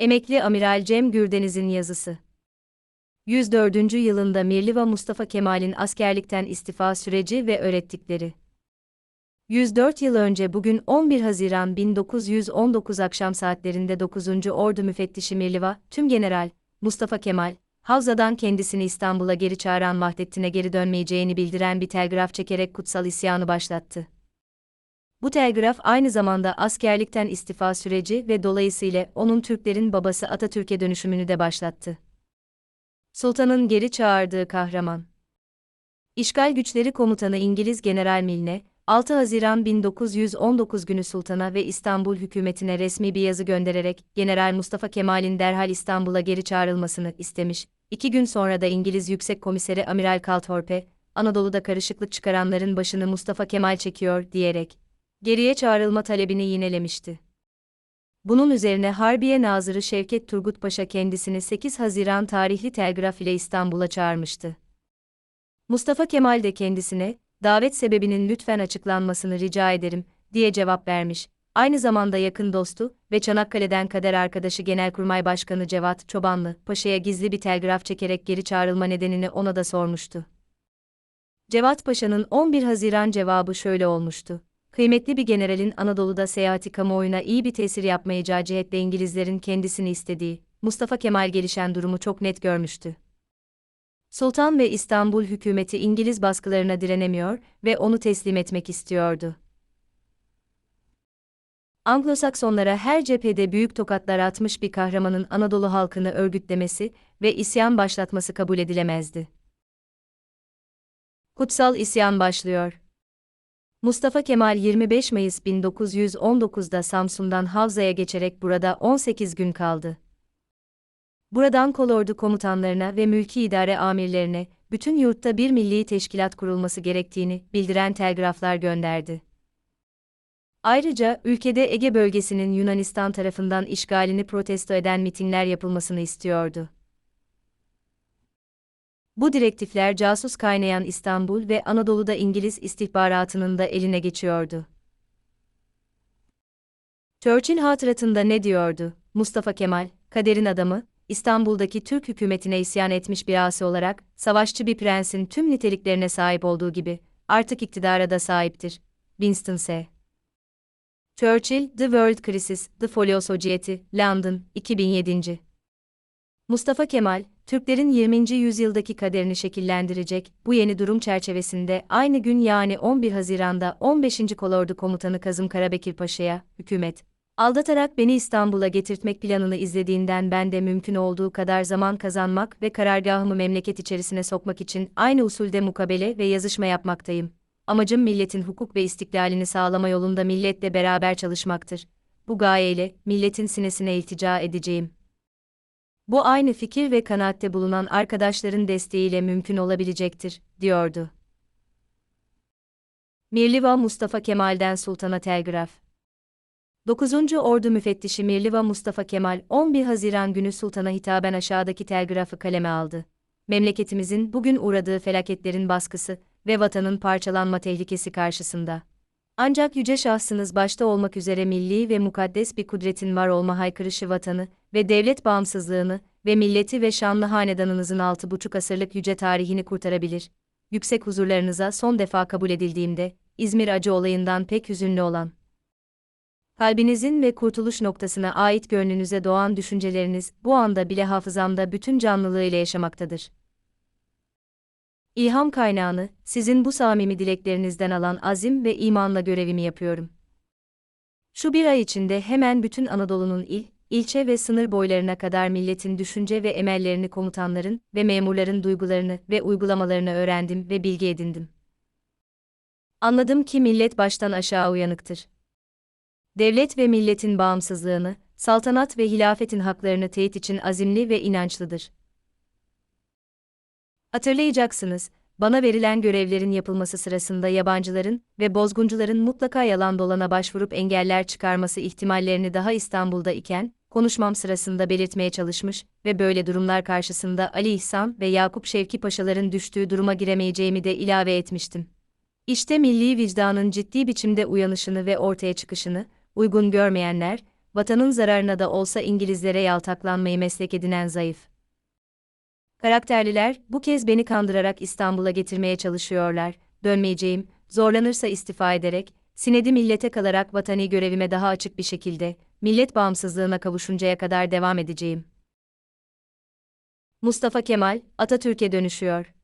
Emekli Amiral Cem Gürdeniz'in yazısı. 104. yılında Mirliva Mustafa Kemal'in askerlikten istifa süreci ve öğrettikleri. 104 yıl önce bugün 11 Haziran 1919 akşam saatlerinde 9. Ordu Müfettişi Mirliva, Tüm General Mustafa Kemal, Havza'dan kendisini İstanbul'a geri çağıran Vahdettin'e geri dönmeyeceğini bildiren bir telgraf çekerek kutsal isyanı başlattı. Bu telgraf aynı zamanda askerlikten istifa süreci ve dolayısıyla onun Türklerin babası Atatürk'e dönüşümünü de başlattı. Sultan'ın geri çağırdığı kahraman. İşgal güçleri komutanı İngiliz General Milne, 6 Haziran 1919 günü Sultan'a ve İstanbul hükümetine resmi bir yazı göndererek General Mustafa Kemal'in derhal İstanbul'a geri çağrılmasını istemiş. İki gün sonra da İngiliz Yüksek Komiseri Amiral Calthorpe, Anadolu'da karışıklık çıkaranların başını Mustafa Kemal çekiyor diyerek geriye çağrılma talebini yinelemişti. Bunun üzerine Harbiye Nazırı Şevket Turgut Paşa kendisini 8 Haziran tarihli telgraf ile İstanbul'a çağırmıştı. Mustafa Kemal de kendisine, davet sebebinin lütfen açıklanmasını rica ederim, diye cevap vermiş. Aynı zamanda yakın dostu ve Çanakkale'den kader arkadaşı Genelkurmay Başkanı Cevat Çobanlı, Paşa'ya gizli bir telgraf çekerek geri çağrılma nedenini ona da sormuştu. Cevat Paşa'nın 11 Haziran cevabı şöyle olmuştu kıymetli bir generalin Anadolu'da seyahati kamuoyuna iyi bir tesir yapmayacağı cihetle İngilizlerin kendisini istediği, Mustafa Kemal gelişen durumu çok net görmüştü. Sultan ve İstanbul hükümeti İngiliz baskılarına direnemiyor ve onu teslim etmek istiyordu. Anglo-Saksonlara her cephede büyük tokatlar atmış bir kahramanın Anadolu halkını örgütlemesi ve isyan başlatması kabul edilemezdi. Kutsal isyan başlıyor. Mustafa Kemal 25 Mayıs 1919'da Samsun'dan Havza'ya geçerek burada 18 gün kaldı. Buradan kolordu komutanlarına ve mülki idare amirlerine, bütün yurtta bir milli teşkilat kurulması gerektiğini bildiren telgraflar gönderdi. Ayrıca ülkede Ege bölgesinin Yunanistan tarafından işgalini protesto eden mitingler yapılmasını istiyordu. Bu direktifler casus kaynayan İstanbul ve Anadolu'da İngiliz istihbaratının da eline geçiyordu. Churchill hatıratında ne diyordu? Mustafa Kemal, kaderin adamı, İstanbul'daki Türk hükümetine isyan etmiş bir asi olarak, savaşçı bir prensin tüm niteliklerine sahip olduğu gibi, artık iktidara da sahiptir. Winston S. Churchill, The World Crisis, The Folio Society, London, 2007. Mustafa Kemal, Türklerin 20. yüzyıldaki kaderini şekillendirecek bu yeni durum çerçevesinde aynı gün yani 11 Haziran'da 15. Kolordu Komutanı Kazım Karabekir Paşa'ya, hükümet, aldatarak beni İstanbul'a getirtmek planını izlediğinden ben de mümkün olduğu kadar zaman kazanmak ve karargahımı memleket içerisine sokmak için aynı usulde mukabele ve yazışma yapmaktayım. Amacım milletin hukuk ve istiklalini sağlama yolunda milletle beraber çalışmaktır. Bu gayeyle milletin sinesine iltica edeceğim. Bu aynı fikir ve kanaatte bulunan arkadaşların desteğiyle mümkün olabilecektir, diyordu. Mirliva Mustafa Kemal'den Sultan'a Telgraf 9. Ordu Müfettişi Mirliva Mustafa Kemal, 11 Haziran günü Sultan'a hitaben aşağıdaki telgrafı kaleme aldı. Memleketimizin bugün uğradığı felaketlerin baskısı ve vatanın parçalanma tehlikesi karşısında. Ancak yüce şahsınız başta olmak üzere milli ve mukaddes bir kudretin var olma haykırışı vatanı ve devlet bağımsızlığını ve milleti ve şanlı hanedanınızın altı buçuk asırlık yüce tarihini kurtarabilir. Yüksek huzurlarınıza son defa kabul edildiğimde, İzmir acı olayından pek hüzünlü olan. Kalbinizin ve kurtuluş noktasına ait gönlünüze doğan düşünceleriniz bu anda bile hafızamda bütün canlılığıyla yaşamaktadır. İlham kaynağını, sizin bu samimi dileklerinizden alan azim ve imanla görevimi yapıyorum. Şu bir ay içinde hemen bütün Anadolu'nun il, ilçe ve sınır boylarına kadar milletin düşünce ve emellerini komutanların ve memurların duygularını ve uygulamalarını öğrendim ve bilgi edindim. Anladım ki millet baştan aşağı uyanıktır. Devlet ve milletin bağımsızlığını, saltanat ve hilafetin haklarını teyit için azimli ve inançlıdır. Hatırlayacaksınız, bana verilen görevlerin yapılması sırasında yabancıların ve bozguncuların mutlaka yalan dolana başvurup engeller çıkarması ihtimallerini daha İstanbul'da iken, konuşmam sırasında belirtmeye çalışmış ve böyle durumlar karşısında Ali İhsan ve Yakup Şevki Paşaların düştüğü duruma giremeyeceğimi de ilave etmiştim. İşte milli vicdanın ciddi biçimde uyanışını ve ortaya çıkışını, uygun görmeyenler, vatanın zararına da olsa İngilizlere yaltaklanmayı meslek edinen zayıf. Karakterliler, bu kez beni kandırarak İstanbul'a getirmeye çalışıyorlar, dönmeyeceğim, zorlanırsa istifa ederek, sinedi millete kalarak vatani görevime daha açık bir şekilde, millet bağımsızlığına kavuşuncaya kadar devam edeceğim. Mustafa Kemal, Atatürk'e dönüşüyor.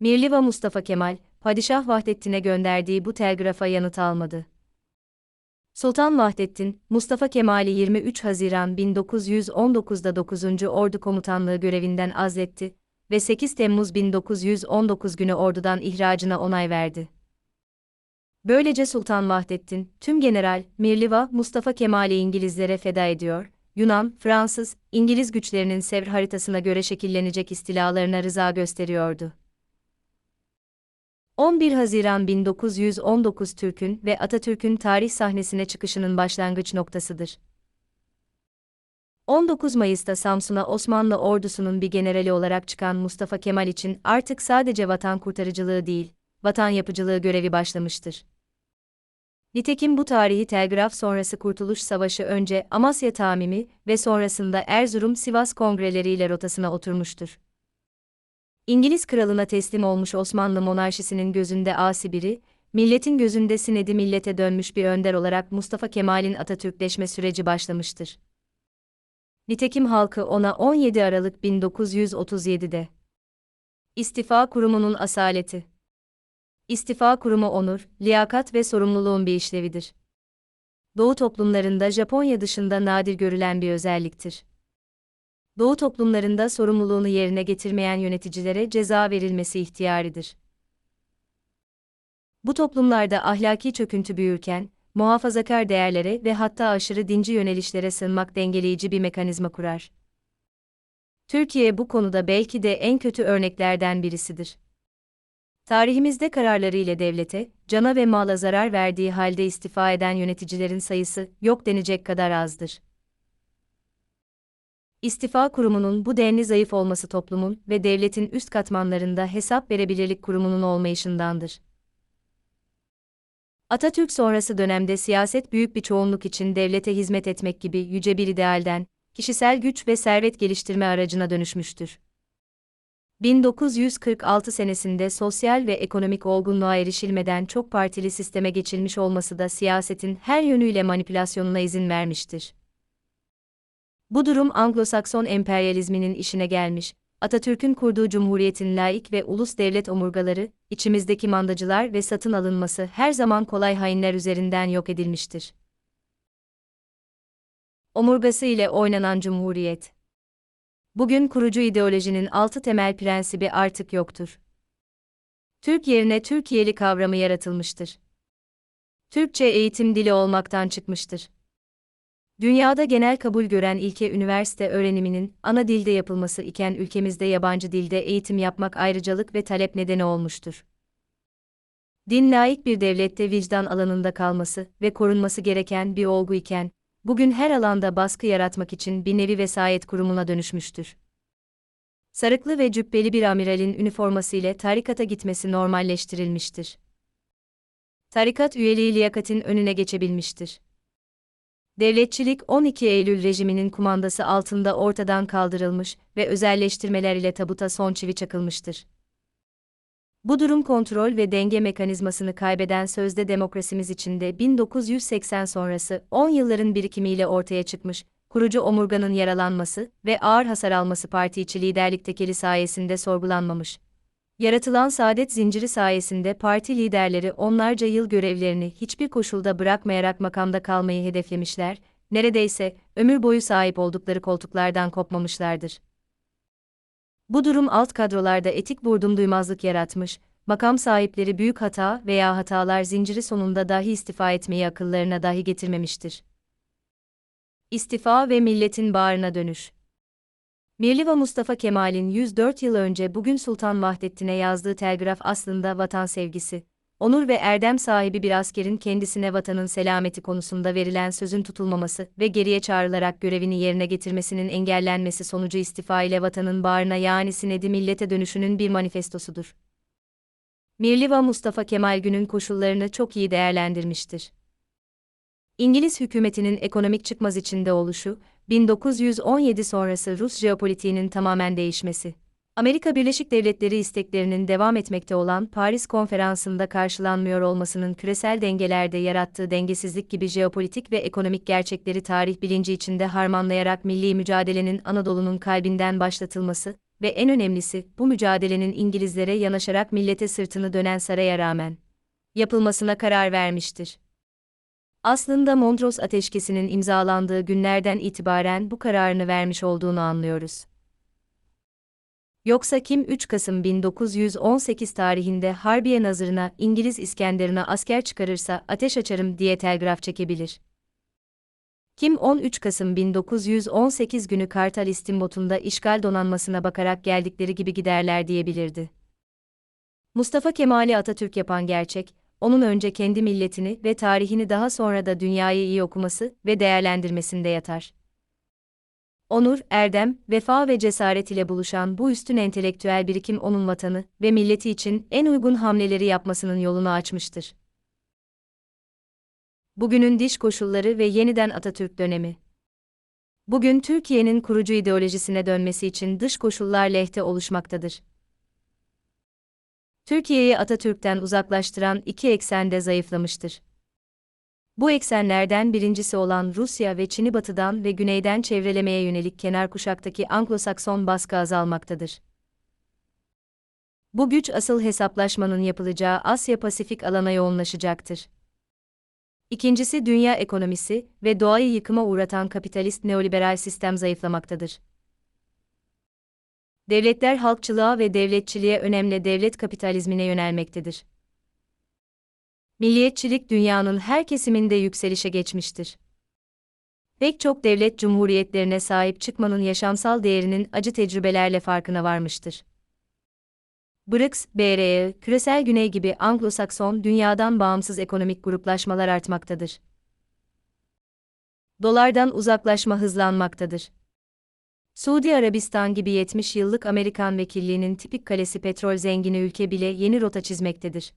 Mirliva Mustafa Kemal, Padişah Vahdettin'e gönderdiği bu telgrafa yanıt almadı. Sultan Vahdettin, Mustafa Kemal'i 23 Haziran 1919'da 9. Ordu Komutanlığı görevinden azletti ve 8 Temmuz 1919 günü ordudan ihracına onay verdi. Böylece Sultan Vahdettin, tüm general, Mirliva, Mustafa Kemal'i İngilizlere feda ediyor, Yunan, Fransız, İngiliz güçlerinin Sevr haritasına göre şekillenecek istilalarına rıza gösteriyordu. 11 Haziran 1919 Türk'ün ve Atatürk'ün tarih sahnesine çıkışının başlangıç noktasıdır. 19 Mayıs'ta Samsun'a Osmanlı ordusunun bir generali olarak çıkan Mustafa Kemal için artık sadece vatan kurtarıcılığı değil, vatan yapıcılığı görevi başlamıştır. Nitekim bu tarihi telgraf sonrası Kurtuluş Savaşı önce Amasya Tamimi ve sonrasında Erzurum-Sivas kongreleriyle rotasına oturmuştur. İngiliz kralına teslim olmuş Osmanlı monarşisinin gözünde asi biri, milletin gözünde sinedi millete dönmüş bir önder olarak Mustafa Kemal'in Atatürkleşme süreci başlamıştır. Nitekim halkı ona 17 Aralık 1937'de İstifa Kurumu'nun asaleti İstifa Kurumu onur, liyakat ve sorumluluğun bir işlevidir. Doğu toplumlarında Japonya dışında nadir görülen bir özelliktir. Doğu toplumlarında sorumluluğunu yerine getirmeyen yöneticilere ceza verilmesi ihtiyaridir. Bu toplumlarda ahlaki çöküntü büyürken, muhafazakar değerlere ve hatta aşırı dinci yönelişlere sığınmak dengeleyici bir mekanizma kurar. Türkiye bu konuda belki de en kötü örneklerden birisidir. Tarihimizde kararlarıyla devlete, cana ve mala zarar verdiği halde istifa eden yöneticilerin sayısı yok denecek kadar azdır. İstifa kurumunun bu denli zayıf olması toplumun ve devletin üst katmanlarında hesap verebilirlik kurumunun olmayışındandır. Atatürk sonrası dönemde siyaset büyük bir çoğunluk için devlete hizmet etmek gibi yüce bir idealden, kişisel güç ve servet geliştirme aracına dönüşmüştür. 1946 senesinde sosyal ve ekonomik olgunluğa erişilmeden çok partili sisteme geçilmiş olması da siyasetin her yönüyle manipülasyonuna izin vermiştir. Bu durum Anglo-Sakson emperyalizminin işine gelmiş, Atatürk'ün kurduğu cumhuriyetin laik ve ulus devlet omurgaları, içimizdeki mandacılar ve satın alınması her zaman kolay hainler üzerinden yok edilmiştir. Omurgası ile oynanan cumhuriyet Bugün kurucu ideolojinin altı temel prensibi artık yoktur. Türk yerine Türkiye'li kavramı yaratılmıştır. Türkçe eğitim dili olmaktan çıkmıştır. Dünyada genel kabul gören ilke üniversite öğreniminin ana dilde yapılması iken ülkemizde yabancı dilde eğitim yapmak ayrıcalık ve talep nedeni olmuştur. Din laik bir devlette vicdan alanında kalması ve korunması gereken bir olgu iken, bugün her alanda baskı yaratmak için bir nevi vesayet kurumuna dönüşmüştür. Sarıklı ve cübbeli bir amiralin üniforması ile tarikata gitmesi normalleştirilmiştir. Tarikat üyeliği liyakatin önüne geçebilmiştir. Devletçilik 12 Eylül rejiminin kumandası altında ortadan kaldırılmış ve özelleştirmeler ile tabuta son çivi çakılmıştır. Bu durum kontrol ve denge mekanizmasını kaybeden sözde demokrasimiz içinde 1980 sonrası 10 yılların birikimiyle ortaya çıkmış, kurucu omurganın yaralanması ve ağır hasar alması parti içi liderlik tekeli sayesinde sorgulanmamış. Yaratılan saadet zinciri sayesinde parti liderleri onlarca yıl görevlerini hiçbir koşulda bırakmayarak makamda kalmayı hedeflemişler, neredeyse ömür boyu sahip oldukları koltuklardan kopmamışlardır. Bu durum alt kadrolarda etik vurdum duymazlık yaratmış, makam sahipleri büyük hata veya hatalar zinciri sonunda dahi istifa etmeyi akıllarına dahi getirmemiştir. İstifa ve milletin bağrına dönüş Mirliva Mustafa Kemal'in 104 yıl önce bugün Sultan Vahdettin'e yazdığı telgraf aslında vatan sevgisi, onur ve erdem sahibi bir askerin kendisine vatanın selameti konusunda verilen sözün tutulmaması ve geriye çağrılarak görevini yerine getirmesinin engellenmesi sonucu istifa ile vatanın bağrına yani sinedi millete dönüşünün bir manifestosudur. Mirliva Mustafa Kemal günün koşullarını çok iyi değerlendirmiştir. İngiliz hükümetinin ekonomik çıkmaz içinde oluşu, 1917 sonrası Rus jeopolitiğinin tamamen değişmesi. Amerika Birleşik Devletleri isteklerinin devam etmekte olan Paris Konferansı'nda karşılanmıyor olmasının küresel dengelerde yarattığı dengesizlik gibi jeopolitik ve ekonomik gerçekleri tarih bilinci içinde harmanlayarak milli mücadelenin Anadolu'nun kalbinden başlatılması ve en önemlisi bu mücadelenin İngilizlere yanaşarak millete sırtını dönen saraya rağmen yapılmasına karar vermiştir. Aslında Mondros Ateşkesi'nin imzalandığı günlerden itibaren bu kararını vermiş olduğunu anlıyoruz. Yoksa kim 3 Kasım 1918 tarihinde Harbiye Nazırı'na İngiliz İskenderun'a asker çıkarırsa ateş açarım diye telgraf çekebilir. Kim 13 Kasım 1918 günü Kartal İstimbot'unda işgal donanmasına bakarak geldikleri gibi giderler diyebilirdi. Mustafa Kemal'i Atatürk yapan gerçek, onun önce kendi milletini ve tarihini daha sonra da dünyayı iyi okuması ve değerlendirmesinde yatar. Onur, erdem, vefa ve cesaret ile buluşan bu üstün entelektüel birikim onun vatanı ve milleti için en uygun hamleleri yapmasının yolunu açmıştır. Bugünün diş koşulları ve yeniden Atatürk dönemi. Bugün Türkiye'nin kurucu ideolojisine dönmesi için dış koşullar lehte oluşmaktadır. Türkiye'yi Atatürk'ten uzaklaştıran iki eksen de zayıflamıştır. Bu eksenlerden birincisi olan Rusya ve Çin'i batıdan ve güneyden çevrelemeye yönelik kenar kuşaktaki Anglo-Sakson baskı azalmaktadır. Bu güç asıl hesaplaşmanın yapılacağı Asya-Pasifik alana yoğunlaşacaktır. İkincisi dünya ekonomisi ve doğayı yıkıma uğratan kapitalist neoliberal sistem zayıflamaktadır. Devletler halkçılığa ve devletçiliğe önemli devlet kapitalizmine yönelmektedir. Milliyetçilik dünyanın her kesiminde yükselişe geçmiştir. Pek çok devlet cumhuriyetlerine sahip çıkmanın yaşamsal değerinin acı tecrübelerle farkına varmıştır. BRICS, BRE, Küresel Güney gibi Anglo-Sakson dünyadan bağımsız ekonomik gruplaşmalar artmaktadır. Dolardan uzaklaşma hızlanmaktadır. Suudi Arabistan gibi 70 yıllık Amerikan vekilliğinin tipik kalesi petrol zengini ülke bile yeni rota çizmektedir.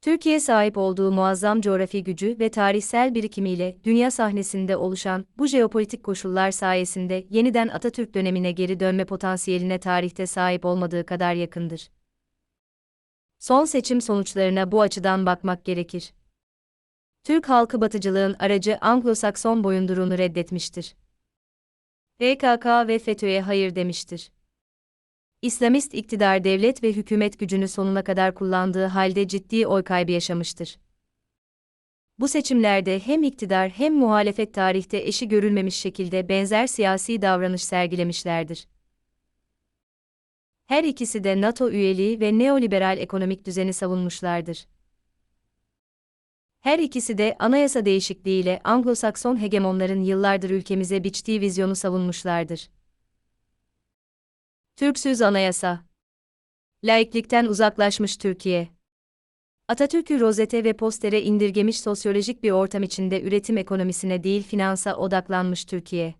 Türkiye sahip olduğu muazzam coğrafi gücü ve tarihsel birikimiyle dünya sahnesinde oluşan bu jeopolitik koşullar sayesinde yeniden Atatürk dönemine geri dönme potansiyeline tarihte sahip olmadığı kadar yakındır. Son seçim sonuçlarına bu açıdan bakmak gerekir. Türk halkı batıcılığın aracı Anglo-Sakson boyunduruğunu reddetmiştir. PKK ve FETÖ'ye hayır demiştir. İslamist iktidar devlet ve hükümet gücünü sonuna kadar kullandığı halde ciddi oy kaybı yaşamıştır. Bu seçimlerde hem iktidar hem muhalefet tarihte eşi görülmemiş şekilde benzer siyasi davranış sergilemişlerdir. Her ikisi de NATO üyeliği ve neoliberal ekonomik düzeni savunmuşlardır. Her ikisi de anayasa değişikliğiyle Anglo-Sakson hegemonların yıllardır ülkemize biçtiği vizyonu savunmuşlardır. Türksüz anayasa. Laiklikten uzaklaşmış Türkiye. Atatürk'ü rozete ve postere indirgemiş sosyolojik bir ortam içinde üretim ekonomisine değil finansa odaklanmış Türkiye.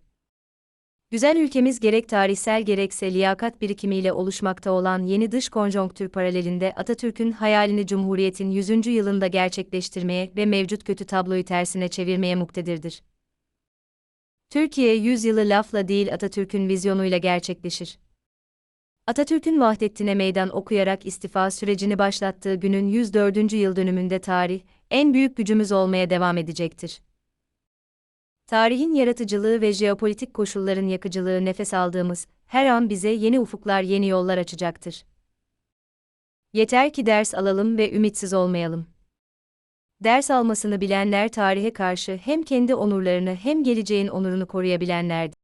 Güzel ülkemiz gerek tarihsel gerekse liyakat birikimiyle oluşmakta olan yeni dış konjonktür paralelinde Atatürk'ün hayalini Cumhuriyet'in 100. yılında gerçekleştirmeye ve mevcut kötü tabloyu tersine çevirmeye muktedirdir. Türkiye 100 yılı lafla değil Atatürk'ün vizyonuyla gerçekleşir. Atatürk'ün Vahdettin'e meydan okuyarak istifa sürecini başlattığı günün 104. yıl dönümünde tarih, en büyük gücümüz olmaya devam edecektir. Tarihin yaratıcılığı ve jeopolitik koşulların yakıcılığı nefes aldığımız, her an bize yeni ufuklar yeni yollar açacaktır. Yeter ki ders alalım ve ümitsiz olmayalım. Ders almasını bilenler tarihe karşı hem kendi onurlarını hem geleceğin onurunu koruyabilenlerdir.